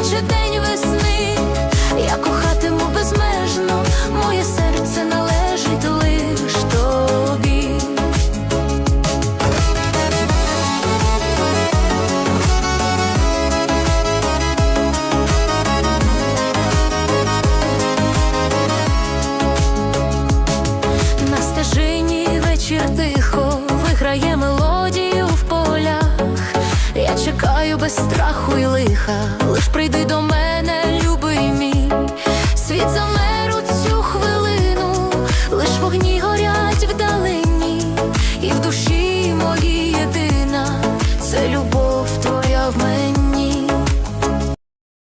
наче день весни, я кохатиму безмежно, моє серце належить лиш тобі. На стежині вечір тихо виграємо. Я чекаю без страху і лиха, лиш прийди до мене, любий мій, світ замер у цю хвилину, лиш вогні горять вдалині. І в душі.